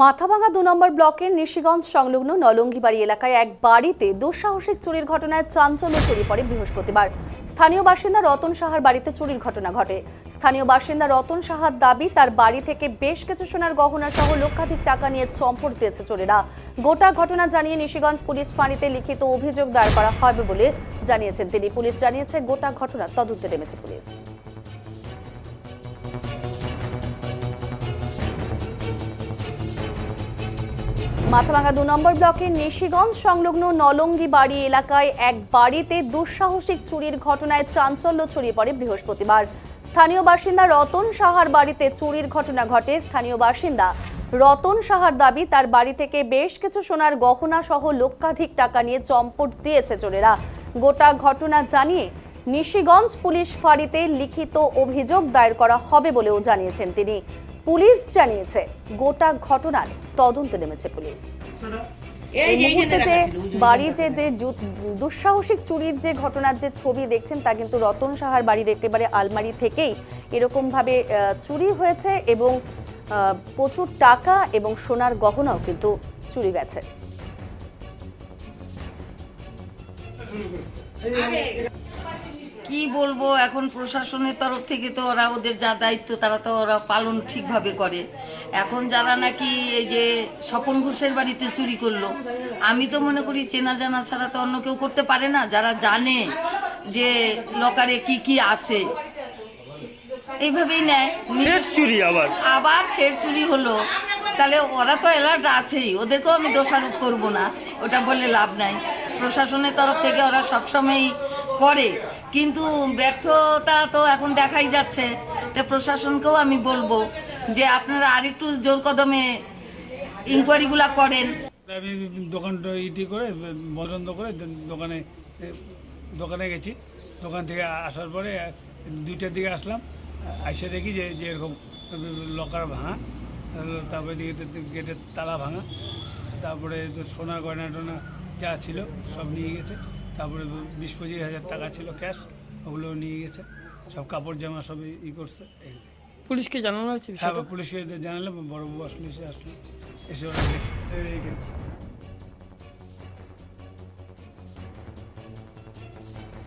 মাথাভাঙা দু নম্বর ব্লকের নিশিগঞ্জ সংলগ্ন নলঙ্গিবাড়ি এলাকায় এক বাড়িতে দুঃসাহসিক চুরির ঘটনায় চাঞ্চল্য ছড়িয়ে পড়ে বৃহস্পতিবার। স্থানীয় বাসিন্দা রতন সাহার বাড়িতে চুরির ঘটনা ঘটে। স্থানীয় বাসিন্দা রতন সাহার দাবি, তার বাড়ি থেকে বেশ কিছু সোনার গহনা সহ লক্ষাধিক টাকা নিয়ে চম্পট দিয়েছে চোরেরা। গোটা ঘটনা জানিয়ে নিশিগঞ্জ পুলিশ ফাঁড়িতে লিখিত অভিযোগ দায়ের করা হবে বলে জানিয়েছেন তিনি। পুলিশ জানিয়েছে, গোটা ঘটনা তদন্তে নেমেছে পুলিশ। মাথাভাঙা দু নম্বর ব্লকের নিশিগঞ্জ সংলগ্ন নলঙ্গি বাড়ি এলাকায় এক বাড়িতে দুঃসাহসিক চুরির ঘটনায় চাঞ্চল্য ছড়িয়ে পড়ে বৃহস্পতিবার। স্থানীয় বাসিন্দা রতন সাহার বাড়িতে চুরির ঘটনা ঘটে। স্থানীয় বাসিন্দা রতন সাহার দাবি, তার বাড়ি থেকে বেশ কিছু সোনার গহনা সহ লক্ষাধিক টাকা নিয়ে চম্পট দিয়েছে চোরেরা। গোটা ঘটনা জানিয়ে নিশিগঞ্জ পুলিশ ফাঁড়িতে লিখিত অভিযোগ দায়ের করা হবে বলেও জানিয়েছেন তিনি। পুলিশ জানিয়েছে গোটা ঘটনার তদন্ত নেমেছে পুলিশ। এই মুহূর্তে যে বাড়ির যে দুঃসাহসিক চুরির যে ঘটনার যে ছবি দেখছেন তা কিন্তু রতন সাহার বাড়ির একেবারে আলমারি থেকেই এরকম ভাবে চুরি হয়েছে এবং প্রচুর টাকা এবং সোনার গহনাও কিন্তু চুরি গেছে। কি বলব এখন প্রশাসনের তরফ থেকে তো ওরা ওদের যা দায়িত্ব তারা তো ওরা পালন ঠিকভাবে করে। এখন যারা নাকি এই যে স্বপন ঘোষের বাড়িতে চুরি করল আমি তো মনে করি চেনা জানা ছাড়া তো অন্য কেউ করতে পারে না যারা জানে যে লকারে কি কি আছে। এইভাবেই নেয়। চুরি আবার? আবার ফের চুরি হলো। তাহলে ওরা তো অ্যালার্ট আছেই ওদেরকেও আমি দোষারোপ করব না ওটা বলে লাভ নাই। প্রশাসনের তরফ থেকে ওরা সবসময়ই করে। কিন্তু ব্যর্থতা তো এখন দেখাই যাচ্ছে। তো প্রশাসনকেও আমি বলব যে আপনারা আরেকটু জোর কদমে ইনকোয়ারিগুলা করেন। আমি দোকানটা ইটি করে, বন্ধ করে দোকানে দোকানে গেছি। দোকান থেকে আসার পরে দুইটার দিকে আসলাম। এসে দেখি যে যে এরকম লকার ভাঙা। তারপরে গেটের তালা ভাঙা। তারপরে তো সোনার গয়না টয়না যা ছিল সব নিয়ে গেছে। তারপরে বিশ পঁচিশ হাজার টাকা ছিল ক্যাশ ওগুলো নিয়ে গেছে। সব কাপড় জামা সব ই করছে পুলিশকে জানানো হয়েছে হ্যাঁ পুলিশকে জানালে বড় আসলে এসে আসলো এসে ওরা